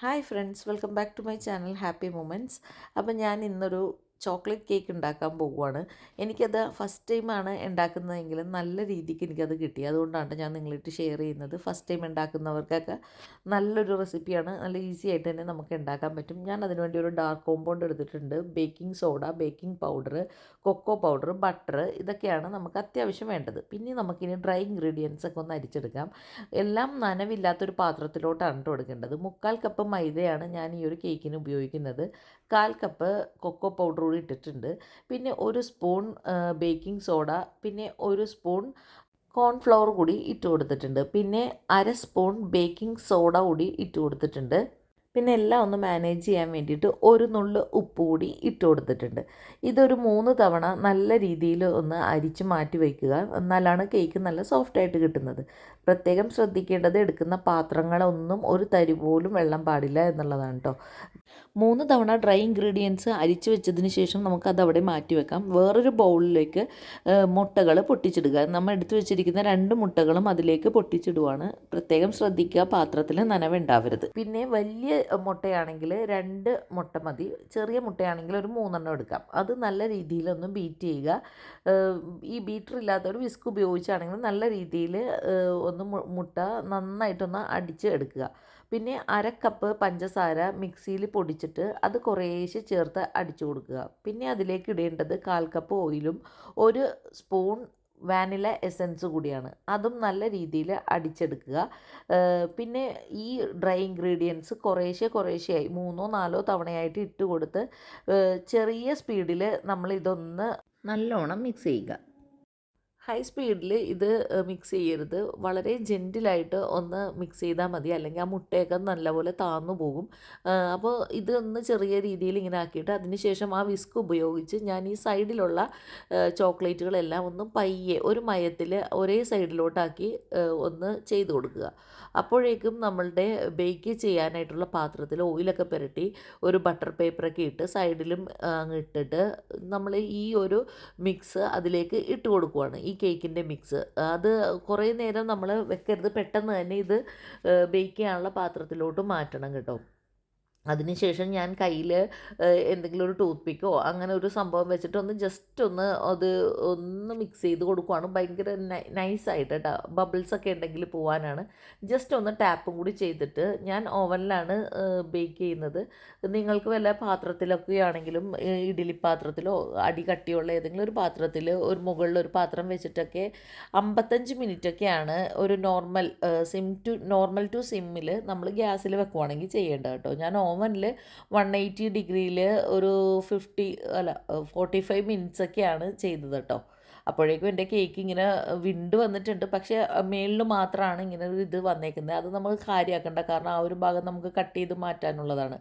Hi friends welcome back to my channel happy moments അപ്പം ഞാൻ ഇന്നൊരു ചോക്ലേറ്റ് കേക്ക് ഉണ്ടാക്കാൻ പോവുകയാണ് എനിക്കത് ഫസ്റ്റ് ടൈമാണ് ഉണ്ടാക്കുന്നതെങ്കിലും നല്ല രീതിക്ക് എനിക്കത് കിട്ടി. അതുകൊണ്ടാണ് ഞാൻ നിങ്ങളിട്ട് ഷെയർ ചെയ്യുന്നത്. ഫസ്റ്റ് ടൈം ഉണ്ടാക്കുന്നവർക്കൊക്കെ നല്ലൊരു റെസിപ്പിയാണ്. നല്ല ഈസി ആയിട്ട് തന്നെ നമുക്ക് ഉണ്ടാക്കാൻ പറ്റും. ഞാൻ അതിനുവേണ്ടി ഒരു ഡാർക്ക് കോമ്പൗണ്ട് എടുത്തിട്ടുണ്ട്. Baking soda baking powder cocoa powder butter ഇതൊക്കെയാണ് നമുക്ക് അത്യാവശ്യം വേണ്ടത്. പിന്നെ നമുക്കിനി ഡ്രൈ ഇൻഗ്രീഡിയൻസ് ഒക്കെ ഒന്ന് അരിച്ചെടുക്കാം. എല്ലാം നനവില്ലാത്തൊരു പാത്രത്തിലോട്ടാണ് ഇട്ട് കൊടുക്കേണ്ടത് മുക്കാൽ കപ്പ് മൈദയാണ് ഞാൻ ഈ ഒരു കേക്കിന് ഉപയോഗിക്കുന്നത്. കാൽ കപ്പ് കൊക്കോ പൗഡർ കൂടി ഇട്ടിട്ടുണ്ട്. പിന്നെ ഒരു സ്പൂൺ ബേക്കിംഗ് സോഡ പിന്നെ ഒരു സ്പൂൺ കോൺഫ്ലവർ കൂടി ഇട്ട് കൊടുത്തിട്ടുണ്ട്. പിന്നെ അര സ്പൂൺ ബേക്കിംഗ് സോഡ കൂടി ഇട്ട് കൊടുത്തിട്ടുണ്ട്. പിന്നെ എല്ലാം ഒന്ന് മാനേജ് ചെയ്യാൻ വേണ്ടിയിട്ട് ഒരു നുള്ള് ഉപ്പ് കൂടി ഇട്ട് കൊടുത്തിട്ടുണ്ട്. ഇതൊരു മൂന്ന് തവണ നല്ല രീതിയിൽ ഒന്ന് അരിച്ച് മാറ്റി വയ്ക്കുക എന്നാലാണ് കേക്ക് നല്ല സോഫ്റ്റായിട്ട് കിട്ടുന്നത്. പ്രത്യേകം ശ്രദ്ധിക്കേണ്ടത് എടുക്കുന്ന പാത്രങ്ങളൊന്നും ഒരു തരി പോലും വെള്ളം പാടില്ല എന്നുള്ളതാണ് കേട്ടോ മൂന്ന് തവണ ഡ്രൈ ഇൻഗ്രീഡിയൻസ് അരിച്ച് വെച്ചതിന് ശേഷം നമുക്കത് അവിടെ മാറ്റി വെക്കാം. വേറൊരു ബൗളിലേക്ക് മുട്ടകൾ പൊട്ടിച്ചിടുക. നമ്മൾ എടുത്തു വെച്ചിരിക്കുന്ന രണ്ട് മുട്ടകളും അതിലേക്ക് പൊട്ടിച്ചിടുവാണ്. പ്രത്യേകം ശ്രദ്ധിക്കുക പാത്രത്തിൽ നനവുണ്ടാവരുത്. പിന്നെ വലിയ മുട്ടയാണെങ്കിൽ രണ്ട് മുട്ട മതി. ചെറിയ മുട്ടയാണെങ്കിൽ ഒരു മൂന്നെണ്ണം എടുക്കാം. അത് നല്ല രീതിയിലൊന്ന് ബീറ്റ് ചെയ്യുക. ഈ ബീറ്റർ ഇല്ലാത്ത ഒരു വിസ്ക് ഉപയോഗിച്ചാണെങ്കിൽ നല്ല രീതിയിൽ ഒന്ന് മുട്ട നന്നായിട്ടൊന്ന് അടിച്ച് എടുക്കുക. പിന്നെ അര കപ്പ് പഞ്ചസാര മിക്സിയിൽ പൊടിച്ചിട്ട് അത് കുറേശ്ശെ ചേർത്ത് അടിച്ചു കൊടുക്കുക. പിന്നെ അതിലേക്ക് ഇടേണ്ടത് കാൽ കപ്പ് ഓയിലും ഒരു സ്പൂൺ വാനില എസൻസ് കൂടിയാണ്. അതും നല്ല രീതിയിൽ അടിച്ചെടുക്കുക. പിന്നെ ഈ ഡ്രൈ ഇൻഗ്രീഡിയൻസ് കുറേശ്ശെ കുറേശ്ശെയായി. മൂന്നോ നാലോ തവണയായിട്ട് ഇട്ട് കൊടുത്ത് ചെറിയ സ്പീഡിൽ നമ്മൾ ഇതൊന്ന് നല്ലോണം മിക്സ് ചെയ്യുക. ഹൈ സ്പീഡിൽ ഇത് മിക്സ് ചെയ്യരുത്. വളരെ ജെന്റിലായിട്ട് ഒന്ന് മിക്സ് ചെയ്താൽ മതി. അല്ലെങ്കിൽ ആ മുട്ടയൊക്കെ നല്ലപോലെ താന്നു പോകും. അപ്പോൾ ഇതൊന്ന് ചെറിയ രീതിയിൽ ഇങ്ങനെ ആക്കിയിട്ട് അതിനുശേഷം ആ വിസ്ക് ഉപയോഗിച്ച് ഞാൻ ഈ സൈഡിലുള്ള ചോക്ലേറ്റുകളെല്ലാം ഒന്ന് പയ്യെ ഒരു മയത്തിൽ ഒരേ സൈഡിലോട്ടാക്കി ഒന്ന് ചെയ്ത് കൊടുക്കുക. അപ്പോഴേക്കും നമ്മളുടെ ബേക്ക് ചെയ്യാനായിട്ടുള്ള പാത്രത്തിൽ ഓയിലൊക്കെ പുരട്ടി ഒരു ബട്ടർ പേപ്പറൊക്കെ ഇട്ട് സൈഡിലും അങ്ങ് ഇട്ടിട്ട് നമ്മൾ ഈ ഒരു മിക്സ് അതിലേക്ക് ഇട്ട് കൊടുക്കുവാണ്. ഈ കേക്കിന്റെ മിക്സ്. അത് കുറേ നേരം നമ്മൾ വെക്കരുത്. പെട്ടെന്ന് തന്നെ ഇത് ബേക്ക് ചെയ്യാനുള്ള പാത്രത്തിലോട്ട് മാറ്റണം കേട്ടോ. അതിനുശേഷം ഞാൻ കയ്യിൽ എന്തെങ്കിലും ഒരു ടൂത്ത് പിക്കോ അങ്ങനെ ഒരു സംഭവം വെച്ചിട്ട് ഒന്ന് ജസ്റ്റ് ഒന്ന് അത് ഒന്ന് മിക്സ് ചെയ്ത് കൊടുക്കുവാണ്. ഭയങ്കര നൈസായിട്ട് കേട്ടോ ബബിൾസ് ഒക്കെ ഉണ്ടെങ്കിൽ പോവാനാണ്. ജസ്റ്റ് ഒന്ന് ടാപ്പും കൂടി ചെയ്തിട്ട് ഞാൻ ഓവനിലാണ് ബേക്ക് ചെയ്യുന്നത്. നിങ്ങൾക്ക് വല്ല പാത്രത്തിലൊക്കെ ആണെങ്കിലും ഇഡ്ഡലി പാത്രത്തിലോ അടി കട്ടിയുള്ള ഏതെങ്കിലും ഒരു പാത്രത്തിൽ ഒരു മുകളിൽ ഒരു പാത്രം വെച്ചിട്ടൊക്കെ അമ്പത്തഞ്ച് മിനിറ്റൊക്കെയാണ് ഒരു normal sim to normal to സിമ്മിൽ നമ്മൾ ഗ്യാസിൽ വെക്കുവാണെങ്കിൽ ചെയ്യേണ്ടത് കേട്ടോ. ഞാൻ ഓവനിൽ വൺ എയ്റ്റി ഡിഗ്രിയിൽ ഒരു ഫിഫ്റ്റി അല്ല ഫോർട്ടി ഫൈവ് മിനിറ്റ്സ് ഒക്കെയാണ് ചെയ്തത് കേട്ടോ. അപ്പോഴേക്കും എന്റെ കേക്ക് ഇങ്ങനെ വിണ്ട് വന്നിട്ടുണ്ട്. പക്ഷേ മേളിൽ മാത്രമാണ് ഇങ്ങനെ ഒരു ഇത് വന്നേക്കുന്നത്. അത് നമ്മൾ കാര്യമാക്കേണ്ട കാരണം ആ ഒരു ഭാഗം നമുക്ക് കട്ട് ചെയ്ത് മാറ്റാനുള്ളതാണ്.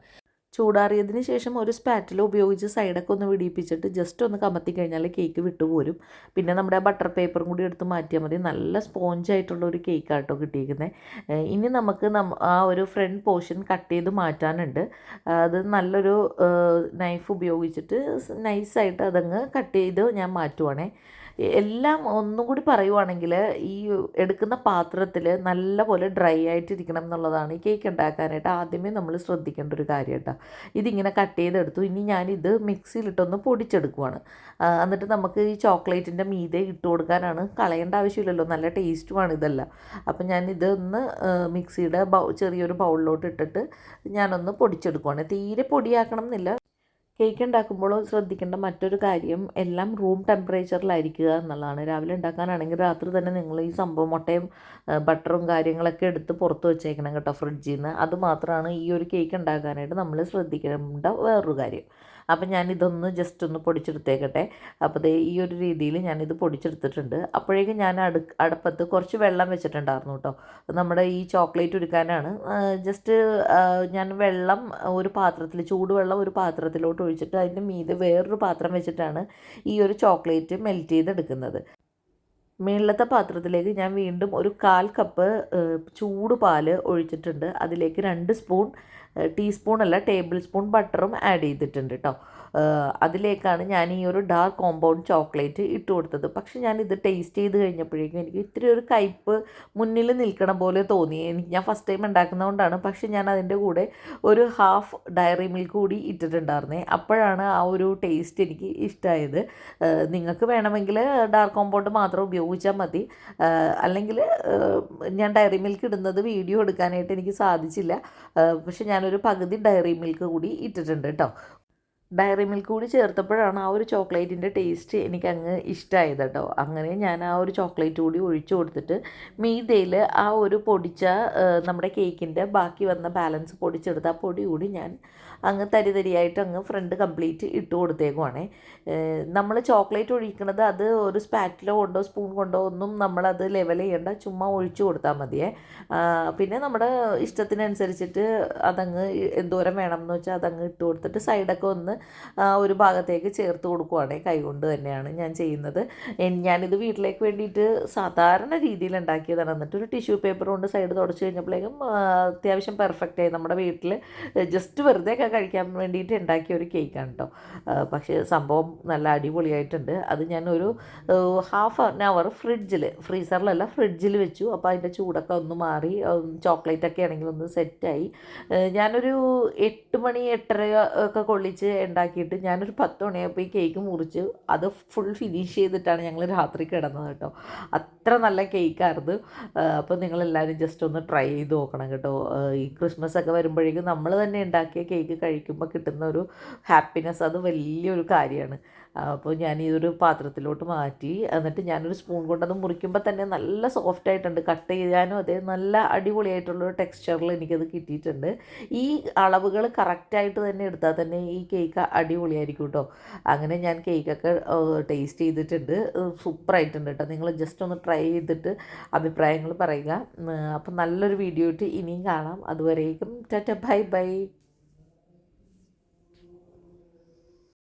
ചൂടാറിയതിന് ശേഷം ഒരു സ്പാറ്റിൽ ഉപയോഗിച്ച് സൈഡൊക്കെ ഒന്ന് വിടിയിപ്പിച്ചിട്ട് ജസ്റ്റ് ഒന്ന് കമത്തി കഴിഞ്ഞാൽ കേക്ക് വിട്ടുപോരും. പിന്നെ നമ്മുടെ ബട്ടർ പേപ്പറും കൂടി എടുത്ത് മാറ്റിയാൽ മതി. നല്ല സ്പോഞ്ച് ആയിട്ടുള്ള ഒരു കേക്കാട്ടോ കിട്ടിയിരിക്കുന്നത് ഇനി നമുക്ക് ആ ഒരു ഫ്രണ്ട് പോർഷൻ കട്ട് ചെയ്ത് മാറ്റാനുണ്ട്. അത് നല്ലൊരു നൈഫ് ഉപയോഗിച്ചിട്ട് നൈസായിട്ട് അതങ്ങ് കട്ട് ചെയ്ത് ഞാൻ മാറ്റുവാണേ. എല്ലാം ഒന്നും കൂടി പറയുവാണെങ്കിൽ ഈ എടുക്കുന്ന പാത്രത്തിൽ നല്ലപോലെ ഡ്രൈ ആയിട്ടിരിക്കണം എന്നുള്ളതാണ് ഈ കേക്ക് ഉണ്ടാക്കാനായിട്ട് ആദ്യമേ നമ്മൾ ശ്രദ്ധിക്കേണ്ട ഒരു കാര്യം കേട്ടോ. ഇതിങ്ങനെ കട്ട് ചെയ്തെടുത്തു. ഇനി ഞാനിത് മിക്സിയിലിട്ടൊന്ന് പൊടിച്ചെടുക്കുവാണ്. എന്നിട്ട് നമുക്ക് ഈ ചോക്ലേറ്റിന്റെ മീതെ ഇട്ട് കൊടുക്കാനാണ് കളയേണ്ട ആവശ്യമില്ലല്ലോ. നല്ല ടേസ്റ്റുമാണ് ഇതെല്ലാം. അപ്പം ഞാൻ ഇതൊന്ന് മിക്സിയുടെ ബൗ ചെറിയൊരു ബൗളിലോട്ട് ഇട്ടിട്ട് ഞാനൊന്ന് പൊടിച്ചെടുക്കുവാണ്. തീരെ പൊടിയാക്കണം എന്നില്ല കേക്ക് ഉണ്ടാക്കുമ്പോഴും ശ്രദ്ധിക്കേണ്ട മറ്റൊരു കാര്യം എല്ലാം റൂം ടെമ്പറേച്ചറിലായിരിക്കുക എന്നുള്ളതാണ്. രാവിലെ ഉണ്ടാക്കാനാണെങ്കിൽ രാത്രി തന്നെ നിങ്ങൾ ഈ സംഭവം മുട്ടയും ബട്ടറും കാര്യങ്ങളൊക്കെ എടുത്ത് പുറത്ത് വെച്ചേക്കണം കേട്ടോ ഫ്രിഡ്ജിൽ നിന്ന് അതുമാത്രമാണ് ഈ ഒരു കേക്ക് ഉണ്ടാക്കാനായിട്ട് നമ്മൾ ശ്രദ്ധിക്കേണ്ട വേറൊരു കാര്യം. അപ്പം ഞാനിതൊന്ന് ജസ്റ്റ് ഒന്ന് പൊടിച്ചെടുത്തേക്കട്ടെ. അപ്പോൾ ഈ ഒരു രീതിയിൽ ഞാനിത് പൊടിച്ചെടുത്തിട്ടുണ്ട്. അപ്പോഴേക്കും ഞാൻ അടു അടുപ്പത്ത് കുറച്ച് വെള്ളം വെച്ചിട്ടുണ്ടായിരുന്നു കേട്ടോ. നമ്മുടെ ഈ ചോക്ലേറ്റ് ഒരുക്കാനാണ് ജസ്റ്റ് ഞാൻ വെള്ളം ഒരു പാത്രത്തിൽ ചൂടുവെള്ളം ഒരു പാത്രത്തിലോട്ട് ഒഴിച്ചിട്ട് അതിന്റെ മീതെ വേറൊരു പാത്രം വെച്ചിട്ടാണ് ഈ ഒരു ചോക്ലേറ്റ് മെൽറ്റ് ചെയ്തെടുക്കുന്നത്. മേളിലത്തെ പാത്രത്തിലേക്ക് ഞാൻ വീണ്ടും ഒരു കാൽ കപ്പ് ചൂട് പാൽ ഒഴിച്ചിട്ടുണ്ട്. അതിലേക്ക് രണ്ട് സ്പൂൺ ടീസ്പൂൺ അല്ല ടേബിൾ സ്പൂൺ ബട്ടറും ആഡ് ചെയ്തിട്ടുണ്ട് കേട്ടോ അതിലേക്കാണ് ഞാൻ ഈ ഒരു ഡാർക്ക് കോമ്പൗണ്ട് ചോക്ലേറ്റ് ഇട്ട് കൊടുത്തത്. പക്ഷെ ഇത് ടേസ്റ്റ് ചെയ്ത് കഴിഞ്ഞപ്പോഴേക്കും എനിക്ക് ഇത്തിരി ഒരു കയ്പ്പ് മുന്നിൽ നിൽക്കണ പോലെ തോന്നി. എനിക്ക് ഞാൻ ഫസ്റ്റ് ടൈം ഉണ്ടാക്കുന്നതുകൊണ്ടാണ്. പക്ഷെ ഞാൻ അതിന്റെ കൂടെ ഒരു ഹാഫ് ഡയറി മിൽക്ക് കൂടി ഇട്ടിട്ടുണ്ടായിരുന്നേ. അപ്പോഴാണ് ആ ഒരു ടേസ്റ്റ് എനിക്ക് ഇഷ്ടമായത്. നിങ്ങൾക്ക് വേണമെങ്കിൽ ഡാർക്ക് കോമ്പൗണ്ട് മാത്രം ഉപയോഗിച്ചാൽ മതി. അല്ലെങ്കിൽ ഞാൻ ഡയറി മിൽക്ക് ഇടുന്നത് വീഡിയോ എടുക്കാനായിട്ട് എനിക്ക് സാധിച്ചില്ല. പക്ഷെ ഞാനൊരു പകുതി ഡയറി മിൽക്ക് കൂടി ഇട്ടിട്ടുണ്ട് കേട്ടോ. ഡയറി മിൽക്ക് കൂടി ചേർത്തപ്പോഴാണ് ആ ഒരു ചോക്ലേറ്റിന്റെ ടേസ്റ്റ് എനിക്ക് അങ്ങ് ഇഷ്ടമായത് കേട്ടോ. അങ്ങനെ ഞാൻ ആ ഒരു ചോക്ലേറ്റ് കൂടി ഒഴിച്ചു കൊടുത്തിട്ട് മീതയിൽ ആ ഒരു പൊടിച്ച നമ്മുടെ കേക്കിന്റെ ബാക്കി വന്ന ബാലൻസ് പൊടിച്ചെടുത്ത ആ പൊടി കൂടി ഞാൻ അങ്ങ് തരി തരിയായിട്ട് അങ്ങ് ഫ്രണ്ട് കംപ്ലീറ്റ് ഇട്ട് കൊടുത്തേക്കുവാണേ. നമ്മൾ ചോക്ലേറ്റ് ഒഴിക്കണത് അത് ഒരു സ്പാറ്റിലോ കൊണ്ടോ സ്പൂൺ കൊണ്ടോ ഒന്നും നമ്മളത് ലെവൽ ചെയ്യേണ്ട ചുമ്മാ ഒഴിച്ചു കൊടുത്താൽ മതിയേ. പിന്നെ നമ്മുടെ ഇഷ്ടത്തിനനുസരിച്ചിട്ട് അതങ്ങ് എന്തോരം വേണം എന്ന് വെച്ചാൽ അതങ്ങ് ഇട്ട് കൊടുത്തിട്ട് സൈഡൊക്കെ ഒന്ന് ഒരു ഭാഗത്തേക്ക് ചേർത്ത് കൊടുക്കുവാണെങ്കിൽ കൈകൊണ്ട് തന്നെയാണ് ഞാൻ ചെയ്യുന്നത്. ഞാനിത് വീട്ടിലേക്ക് വേണ്ടിയിട്ട് സാധാരണ രീതിയിൽ ഉണ്ടാക്കിയതാണ്. എന്നിട്ട് ഒരു ടിഷ്യൂ പേപ്പർ കൊണ്ട് സൈഡ് തുടച്ച് കഴിഞ്ഞപ്പോഴേക്കും അത്യാവശ്യം പെർഫെക്റ്റ് ആയി നമ്മുടെ വീട്ടിൽ ജസ്റ്റ് വെറുതെ ഒക്കെ കഴിക്കാൻ വേണ്ടിയിട്ട് ഉണ്ടാക്കിയ ഒരു കേക്കാണ് കേട്ടോ പക്ഷേ സംഭവം നല്ല അടിപൊളിയായിട്ടുണ്ട്. അത് ഞാൻ ഒരു ഹാഫ് ആൻ അവർ ഫ്രിഡ്ജിൽ ഫ്രീസറിലല്ല ഫ്രിഡ്ജിൽ വെച്ചു. അപ്പോൾ അതിന്റെ ചൂടൊക്കെ ഒന്ന് മാറി ചോക്ലേറ്റ് ഒക്കെ ആണെങ്കിൽ ഒന്ന് സെറ്റായി ഞാനൊരു എട്ട് മണി എട്ടര ഒക്കെ കൊള്ളിച്ച് ഉണ്ടാക്കിയിട്ട് ഞാനൊരു പത്ത് മണിയായപ്പോൾ ഈ കേക്ക് മുറിച്ച് അത് ഫുൾ ഫിനിഷ് ചെയ്തിട്ടാണ് ഞങ്ങൾ രാത്രി കിടന്നത് കേട്ടോ. അത്ര നല്ല കേക്കായിരുന്നു അപ്പോൾ നിങ്ങളെല്ലാവരും ജസ്റ്റ് ഒന്ന് ട്രൈ ചെയ്ത് നോക്കണം കേട്ടോ. ഈ ക്രിസ്മസ് ഒക്കെ വരുമ്പോഴേക്കും നമ്മൾ തന്നെ ഉണ്ടാക്കിയ കേക്ക് കഴിക്കുമ്പോൾ കിട്ടുന്ന ഒരു ഹാപ്പിനെസ് അത് വലിയൊരു കാര്യമാണ്. അപ്പോൾ ഞാൻ ഈ ഒരു പാത്രത്തിലോട്ട് മാറ്റി. എന്നിട്ട് ഞാനൊരു സ്പൂൺ കൊണ്ടത് മുറിക്കുമ്പോൾ തന്നെ നല്ല സോഫ്റ്റ് ആയിട്ടുണ്ട്. കട്ട് ചെയ്യാനും അതേ നല്ല അടിപൊളിയായിട്ടുള്ളൊരു ടെക്സ്ചറിൽ എനിക്കത് കിട്ടിയിട്ടുണ്ട്. ഈ അളവുകൾ കറക്റ്റായിട്ട് തന്നെ എടുത്താൽ തന്നെ ഈ കേക്ക് അടിപൊളിയായിരിക്കും കേട്ടോ അങ്ങനെ ഞാൻ കേക്കൊക്കെ ടേസ്റ്റ് ചെയ്തിട്ടുണ്ട്. സൂപ്പറായിട്ടുണ്ട് കേട്ടോ നിങ്ങൾ ജസ്റ്റ് ഒന്ന് ട്രൈ ചെയ്തിട്ട് അഭിപ്രായങ്ങൾ പറയുക. അപ്പം നല്ലൊരു വീഡിയോ ഇട്ട് ഇനിയും കാണാം. അതുവരേക്കും ടാറ്റ ബൈ ബൈ.